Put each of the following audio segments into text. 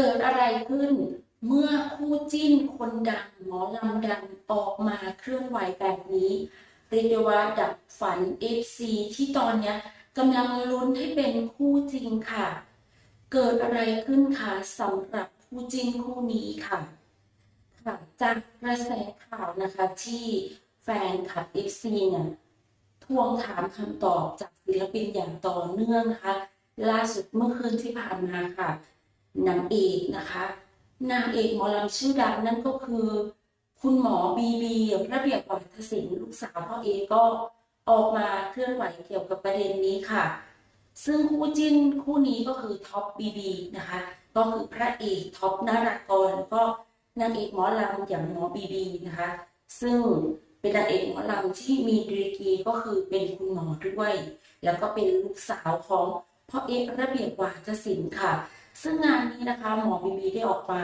เกิดอะไรขึ้น เมื่อคู่จิ้นคนดังหมอลำดังออกมาเคลื่อนไหวแบบนี้เรียกได้ว่าดับฝัน FC ที่ตอนเนี้ยกำลังลุ้นให้เป็นคู่จริงค่ะ เกิดอะไรขึ้นคะสำหรับคู่จิ้นคู่นี้ค่ะค่ะจากกระแสข่าวนะคะที่แฟนคลับ FC เนี่ยทวงถามคำตอบจากศิลปินอย่างต่อเนื่องนะคะล่าสุดเมื่อคืนที่ผ่านมาค่ะ นางเอกนะคะ นางเอกหมอลำชื่อดังนั่นก็คือ คุณหมอบีบีระเบียบวัฒศิลป์ลูกสาวพ่อเอก็ออกมาเคลื่อนไหวเกี่ยวกับประเด็นนี้ค่ะ ซึ่งคู่จิ้นคู่นี้ก็คือท็อปบีบีนะคะ ก็คือพระเอกท็อปนารากรก็นางเอกหมอลำอย่างหมอบีบีนะคะ ซึ่งเป็นนางเอกหมอลำที่มีดีกรีก็คือเป็นคุณหมอด้วย แล้วก็เป็นลูกสาวของพ่อเอกระเบียบวาทศิลป์ค่ะ ซึ่งงานนี้นะคะหมอบีบีได้ออกมา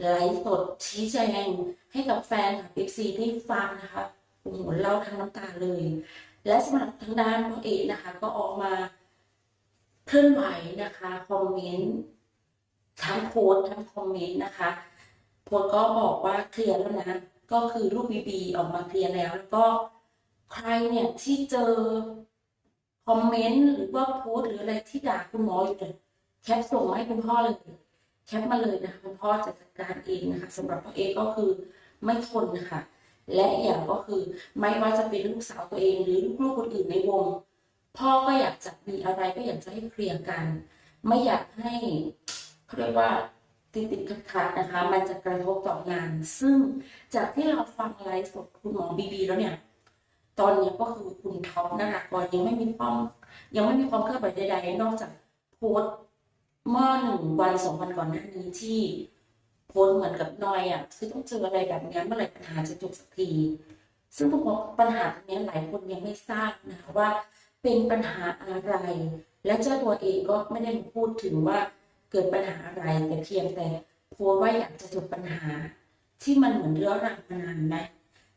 ไลฟ์สดชี้แจงให้กับแฟนกับเอฟซีได้ฟังนะคะโอ้โหเล่าทั้งน้ำตาเลย และสำหรับทางด้านพ่อเอกนะคะ ก็ออกมาเคลื่อนไหวนะคะคอมเมนต์ทั้งโพสทั้งคอมเมนต์นะคะโพสก็บอกว่าเคลียร์แล้วนะก็คือลูกบีบีออกมาเคลียร์แล้วแล้วก็ใครเนี่ยที่เจอคอมเมนต์หรือว่าโพสหรืออะไรที่ด่าคุณหมออยู่เนี่ย แคปส่งมาให้คุณพ่อเลย แคปมาเลยนะคะคุณพ่อจะจัดการเองนะคะสำหรับพ่อเอกก็คือไม่ทนนะคะและอย่างก็คือไม่ว่าจะเป็นลูกสาวตัวเองหรือลูกๆคนอื่นในวง พ่อก็อยากจะมีอะไรก็อยากจะให้เคลียร์กัน ไม่อยากให้เขาเรียกว่าติดติดขัดขัดๆนะคะ มันจะกระทบต่องาน ซึ่งจากที่เราฟังไลฟ์สดคุณหมอบีบีแล้วเนี่ย ตอนนี้ก็คือคุณท็อปนารากรยังไม่มีความยังไม่มีความเคลื่อนไหวใดๆนอกจากโพสต์ เมื่อหนึ่งวันสองวันก่อนหน้านี้ที่โพสเหมือนกับนอยอะคือต้องเจออะไรแบบนี้เมื่อไหร่ปัญหาจะจบสักที ซึ่งพวกบอกปัญหาตรงนี้หลายคนยังไม่ทราบนะคะว่าเป็นปัญหาอะไร และเจ้าตัวเองก็ไม่ได้มาพูดถึงว่าเกิดปัญหาอะไรแต่เพียงแต่โพสว่าอยากจะจบปัญหา ที่มันเหมือนเรื้อรังมานานไหม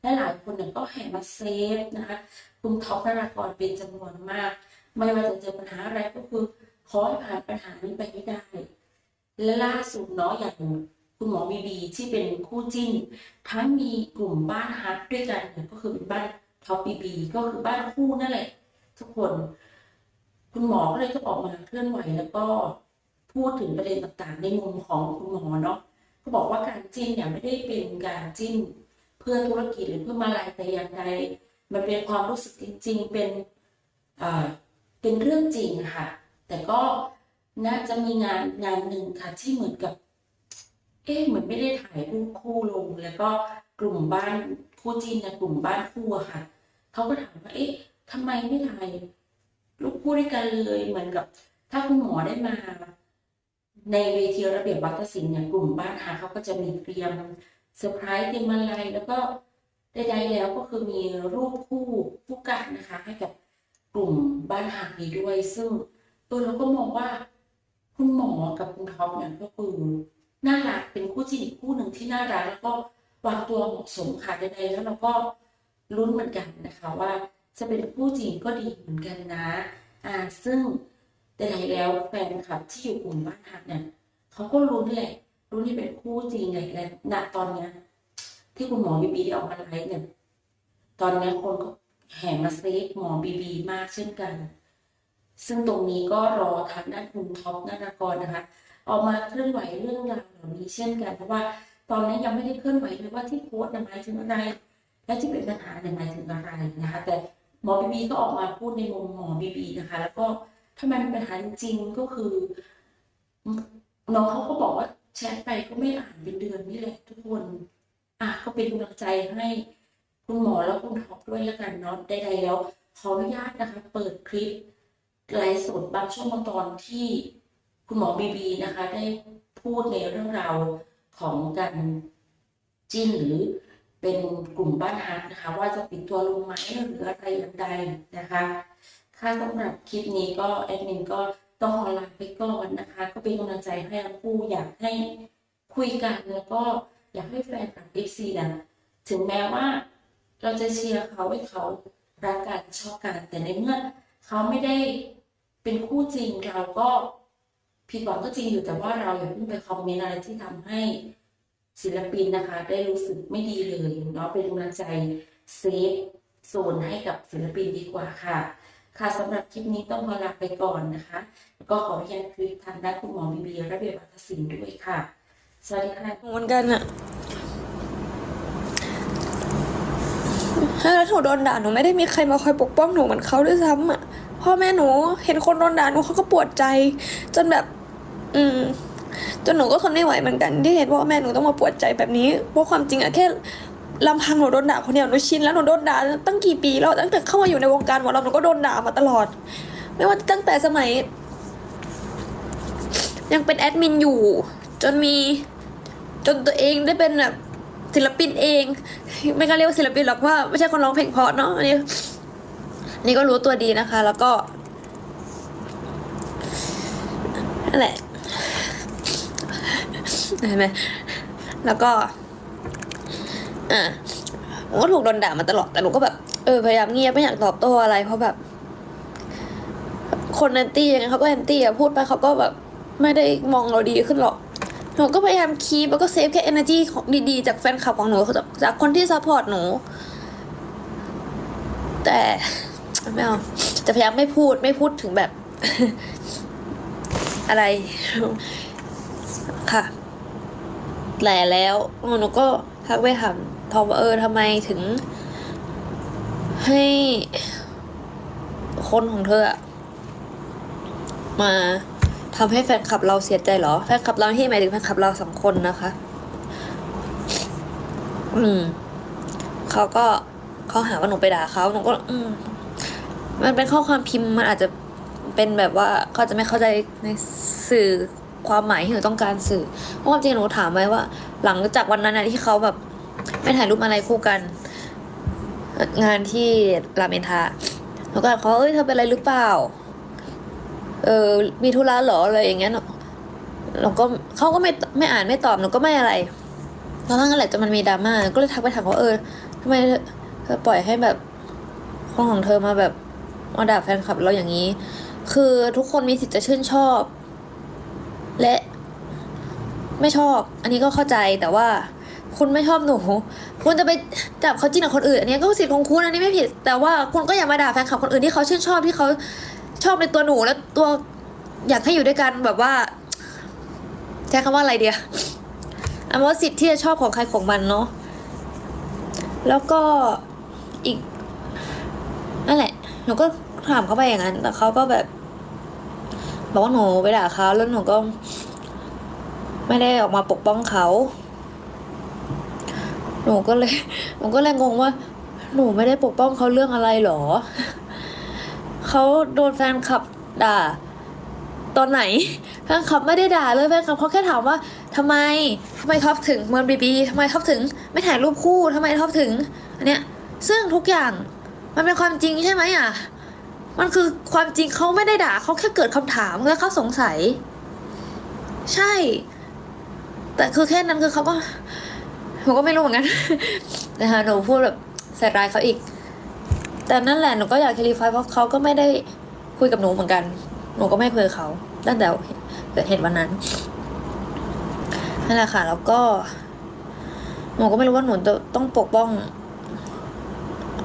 และหลายคนเนี่ยก็แห่มาเซฟนะคะคุณท็อปนรากรเป็นจำนวนมาก ไม่ว่าจะเจอปัญหาอะไรก็คือ ขอให้ผ่านปัญหานี้ไปให้ได้ และล่าสุดเนาะอย่างคุณหมอบีบีที่เป็นคู่จิ้น ทั้งมีกลุ่มบ้านฮัทด้วยกันเนี่ยก็คือเป็นบ้านท็อปบีบีก็คือบ้านคู่นั่นแหละ ทุกคน คุณหมอก็เลยต้องออกมาเคลื่อนไหวแล้วก็พูดถึงประเด็นต่างๆ ในมุมของคุณหมอเนาะก็บอกว่าการจิ้นเนี่ยไม่ได้เป็นการจิ้นเพื่อธุรกิจหรือเพื่อมาลายแต่อย่างใดมันเป็นความรู้สึกจริง ๆ เป็นอ่าเป็นเรื่องจริงอะค่ะ แต่ก็น่าจะมีงานงานหนึ่งค่ะที่เหมือนกับ เอ๊ะเหมือนไม่ได้ถ่ายรูปคู่ลง แล้วก็กลุ่มบ้านคู่จีนกับกลุ่มบ้านคู่อะค่ะเขาก็ถามว่าเอ๊ะทำไมไม่ถ่ายรูปคู่ด้วยกันเลยเหมือนกับ ถ้าคุณหมอได้มา ในเวทีระเบียบวัฒนศิลป์เนี่ยกลุ่มบ้านหาเขาก็จะมีเตรียมเซอร์ไพรส์เตรียมอะไรแล้วก็ใดๆแล้วก็คือมีรูปคู่คู่กันนะคะ ให้กับกลุ่มบ้านหางนี้ด้วยซึ่ง เออเราก็มองว่า คุณหมอกับคุณท็อปเนี่ยก็คือน่ารักเป็นคู่จิ้นอีกคู่หนึ่งที่น่ารักแล้วก็วางตัวเหมาะสมค่ะใดๆแล้วเราก็ลุ้นเหมือนกันนะคะว่าจะเป็นคู่จริงก็ดีเหมือนกันนะ อ่า ซึ่งใดๆแล้วแฟนคลับที่อยู่กลุ่มบ้านหักเนี่ยเขาก็ลุ้นแหละลุ้นที่เป็นคู่จริงเลยและณตอนเนี้ย ที่คุณหมอบีบีออกมาไลฟ์เนี่ย ตอนนี้คนก็แห่มาเซฟหมอบีบีมากเช่นกัน ซึ่งตรงนี้ก็รอทางด้านคุณท็อปนารากรนะคะ ออกมาเคลื่อนไหวเรื่องราวเหล่านี้เช่นกัน เพราะว่าตอนนี้ยังไม่ได้เคลื่อนไหวเลยว่าที่โพสต์น่ะหมายถึงอะไร และที่เป็นปัญหาเนี่ยหมายถึงอะไรนะคะ แต่หมอบีบีก็ออกมาพูดในมุมหมอบีบีนะคะ แล้วก็ถ้ามันเป็นปัญหาจริงก็คือน้องเขาก็บอกว่าแชทไปก็ไม่อ่านเป็นเดือนนี่แหละทุกคน อะก็เป็นกำลังใจให้คุณหมอแล้วคุณท็อปด้วยแล้วกันเนาะใดๆแล้วขออนุญาตนะคะ เปิดคลิป ไลฟ์สดบางช่วงบางตอนที่คุณหมอบีบีนะคะ ได้พูดในเรื่องราวของการจิ้นหรือเป็นกลุ่มบ้านฮักนะคะ ว่าจะปิดตัวลงไหมหรืออะไรอย่างใดนะคะค่ะสำหรับคลิปนี้ก็แอดมินก็ต้องขอลาไปก่อนนะคะ ก็เป็นกำลังใจให้ทั้งคู่อยากให้คุยกันแล้วก็อยากให้แฟนคลับเอฟซีนะถึงแม้ว่าเราจะเชียร์เขาให้เขารักกันชอบกันแต่ในเมื่อ เขาไม่ได้เป็นคู่จริงเราก็ผิดหวังก็จริงอยู่แต่ว่าเราอย่าเพิ่งไปคอมเมนต์อะไรที่ทำให้ศิลปินนะคะ ได้รู้สึกไม่ดีเลยเนาะเป็นกำลังใจเซฟโซนให้กับศิลปินดีกว่าค่ะ ค่ะสำหรับคลิปนี้ต้องขอลาไปก่อนนะคะ แล้วก็ขออนุญาตคลิปทางด้านคุณหมอบีบีระเบียบวัฒนศิลป์ด้วยค่ะ สวัสดีค่ะเหมือนกันอะ แล้วหนูโดนด่าหนูไม่ได้มีใครมาคอยปกป้องหนูเหมือนเขาด้วยซ้ำอะพ่อแม่หนูเห็นคนโดนด่าหนูเขาก็ปวดใจ จนแบบ อืม จนหนูก็ทนไม่ไหวเหมือนกัน ที่เห็นพ่อแม่หนูต้องมาปวดใจแบบนี้เพราะความจริงอะแค่ลำพังหนูโดนด่าคนเดียวหนูชินแล้วหนูโดนด่าตั้งกี่ปีแล้วตั้งแต่เข้ามาอยู่ในวงการหมอลำหนูก็โดนด่ามาตลอด ไม่ว่าตั้งแต่สมัย ยังเป็นแอดมินอยู่ จนมี จนตัวเองได้เป็นแบบ ศิลปินเอง ไม่กล้าเรียกว่าศิลปินหรอกว่าไม่ใช่คนร้องเพลงเพราะเนาะอันนี้นนี่ก็รู้ตัวดีนะคะ แล้วก็นั่นแหละเห็นไหมแล้วก็ อะผมก็ถูกโดนด่ามาตลอดแต่หนูก็แบบเออพยายามเงียบไม่อยากตอบโต้อะไรเพราะแบบ คนแอนตี้ยังไงเขาก็แอนตี้อะพูดไปเขาก็แบบ ไม่ได้มองเราดีขึ้นหรอก หนูก็พยายามคีปแล้วก็เซฟแค่ energy ของดีๆ จากแฟนคลับของหนูจากจากคนที่ซัพพอร์ตหนู แต่ไม่เอาจะพยายามไม่พูดไม่พูดถึงแบบ อะไร ค่ะแหล่แล้วหนูก็ทักไปถามทอมว่าเออทำไมถึง ให้ คนของเธออะมา ทำให้แฟนคลับเราเสียใจเหรอ แฟนคลับเราที่หมายถึงแฟนคลับเราสองคนนะคะ อืม เขาก็เขาหาว่าหนูไปด่าเขาหนูก็ อืม มันเป็นข้อความพิมพ์มันอาจจะเป็นแบบว่าเขาจะไม่เข้าใจในสื่อความหมายที่หนูต้องการสื่อเพราะความจริงหนูถามไว้ว่า หลังจากวันนั้นที่เขาแบบไม่ถ่ายรูปอะไรคู่กัน งานที่รามอินทราหนูก็เขาเอ้ยเธอเป็นอะไรหรือเปล่า เออมีธุระเหรออะไรอย่างเงี้ยหนูหนูก็เขาก็ไม่ไม่อ่านไม่ตอบหนูก็ไม่อะไรแล้วนั่นแหละจนมันมีดราม่าก็เลยทักไปถามเขาเออทำไมเธอเธอปล่อยให้แบบคนของเธอมาแบบมาด่าแฟนคลับเราอย่างนี้ คือทุกคนมีสิทธิ์จะชื่นชอบ และ ไม่ชอบ อันนี้ก็เข้าใจแต่ว่าคุณไม่ชอบหนู คุณจะไปจับเขาจิ้นกับคนอื่น อันนี้ก็สิทธิ์ของคุณอันนี้ไม่ผิด แต่ว่าคุณก็อย่ามาด่าแฟนคลับคนอื่นที่เขาชื่นชอบที่เขา ชอบในตัวหนูแล้วตัวอยากให้อยู่ด้วยกันแบบว่าใช้คำว่าอะไรเดียอันว่าสิทธิ์ที่จะชอบของใครของมันเนาะแล้วก็อีกนั่นแหละหนูก็ถามเขาไปอย่างนั้น แต่เขาก็แบบบอกว่าหนูไปด่าเขาแล้วหนูก็ ไม่ได้ออกมาปกป้องเขาหนูก็เลยหนูก็เลยงงว่า หนูไม่ได้ปกป้องเขาเรื่องอะไรหรอ เขาโดนแฟนคลับด่า ตอนไหน แฟนคลับไม่ได้ด่าเลยแฟนคลับเขาแค่ถามว่าทำไมทำไมท็อปถึงเมืองบีบีทำไมท็อปถึง ไม่ถ่ายรูปคู่ทำไมท็อปถึงอันเนี้ยซึ่งทุกอย่างมันเป็นความจริงใช่ไหมอะมันคือความจริงเขาไม่ได้ด่าเขาแค่เกิดคำถามแล้วเขาสงสัย ใช่ แต่คือแค่นั้นคือเขาก็หนูก็ไม่รู้เหมือนกันนะคะหนูพูดแบบใส่ร้ายเขาอีก แต่นั่นแหละหนูก็อยากคลีฟายเพราะเขาก็ไม่ได้คุยกับหนูเหมือนกัน หนูก็ไม่คุยกับเขาตั้งแต่เกิดเหตุวันนั้นนั่นแหละค่ะ แล้วก็หนูก็ไม่รู้ว่าหนูต้องปกป้อง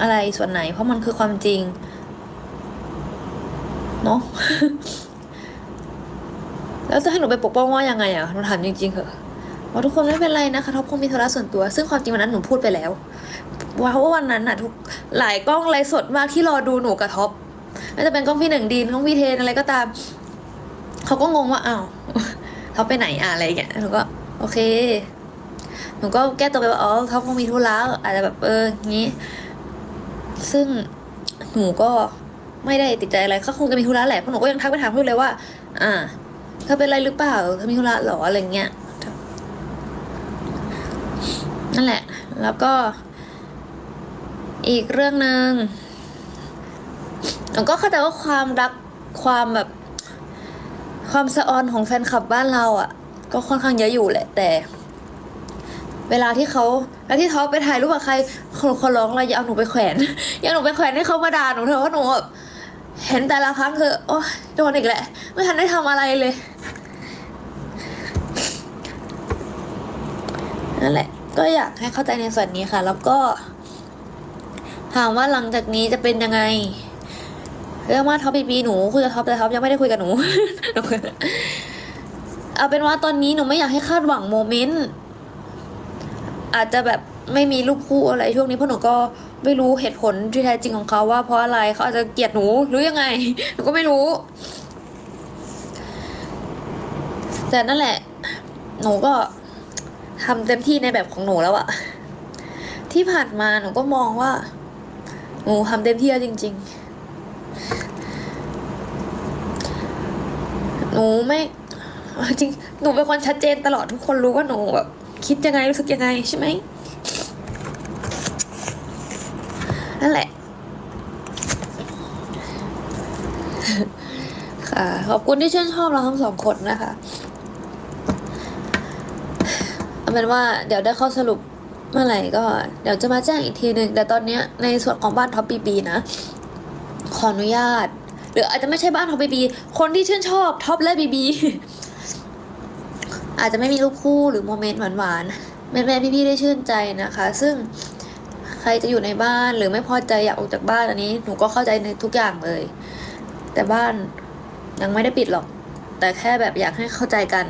อะไรส่วนไหน เพราะมันคือความจริงเนาะแล้วจะให้หนูไปปกป้องว่ายังไงอะหนูถามจริงๆเหอะว่าทุกคนไม่เป็นไรนะคะท็อปคงมีธุระส่วนตัว ซึ่งความจริงวันนั้นหนูพูดไปแล้ว ว่าเพราะว่าวันนั้นน่ะทุกหลายกล้องไลฟ์สดมากที่รอดูหนูกับท็อปไม่จะเป็นกล้องพี่หนึ่งดีนกล้องพี่เทนอะไรก็ตามเขาก็งงว่าอ้าวท็อปไปไหนอะอะไรอย่างเงี้ยหนูก็โอเคหนูก็แก้ตัวไปว่าอ๋อท็อปคงมีธุระอาจจะแบบเอออย่างงี้ ซึ่งหนูก็ไม่ได้ติดใจอะไรเขาคงจะมีธุระแหละเพราะหนูก็ยังทักไปถามเขาเลยว่า อ่าเธอเป็นอะไรหรือเปล่าเธอมีธุระหรออะไรเงี้ยนั่นแหละ แล้วก็ อีกเรื่องหนึ่งหนูก็เข้าใจว่าความรักความแบบ ความสะออนของแฟนคลับบ้านเราอะ่ะ ก็ค่อนข้างเยอะอยู่แหละ แต่ เวลาที่เขาแล้วที่ท็อปไปถ่ายรูปกับใครคนร้องเราอย่าเอาหนูไปแขวน อย่าเหนูไปแขวนให้เขามาด่าหนูเถอะพราะหนูแบบเห็นแต่ละครั้งคือโอ้โดนอีกแหละไม่ทันได้ทำอะไรเลยนั่นแหละ ก็อยากให้เข้าใจในส่วนนี้ค่ะ แล้วก็ ถามว่าหลังจากนี้จะเป็นยังไง เรื่องว่าท็อปปีปีหนูคุยกับท็อปแต่ท็อปยังไม่ได้คุยกับหนู เอาเป็นว่าตอนนี้หนูไม่อยากให้คาดหวังโมเมนต์อาจจะแบบไม่มีรูปคู่อะไรช่วงนี้เพราะหนูก็ไม่รู้เหตุผลที่แท้จริงของเขาว่าเพราะอะไรเขาอาจจะเกลียดหนูหรือยังไงหนูก็ไม่รู้ แต่นั่นแหละ หนูก็ทำเต็มที่ในแบบของหนูแล้วอะที่ผ่านมาหนูก็มองว่า หนูทำเต็มที่แล้วจริง ๆ หนูไม่จริง หนูเป็นคนชัดเจนตลอดทุกคนรู้ว่าหนูแบบคิดยังไงรู้สึกยังไงใช่ไหมนั่นแหละ ค่ะ ขอบคุณที่ชื่นชอบเราทั้งสองคนนะคะ เอาเป็นว่าเดี๋ยวได้ข้อสรุป เมื่อไหร่ก็เดี๋ยวจะมาแจ้งอีกทีหนึ่งแต่ตอนนี้ในส่วนของบ้านท็อปปีปีนะ ขออนุญาต หรืออาจจะไม่ใช่บ้านท็อปบีบีคนที่ชื่นชอบท็อปและบีบีอาจจะไม่มีรูปคู่หรือโมเมนต์หวานๆแม่ๆพี่ๆได้ชื่นใจนะคะ ซึ่งใครจะอยู่ในบ้านหรือไม่พอใจอยากออกจากบ้านอันนี้หนูก็เข้าใจในทุกอย่างเลย แต่บ้านยังไม่ได้ปิดหรอก แต่แค่แบบอยากให้เข้าใจกัน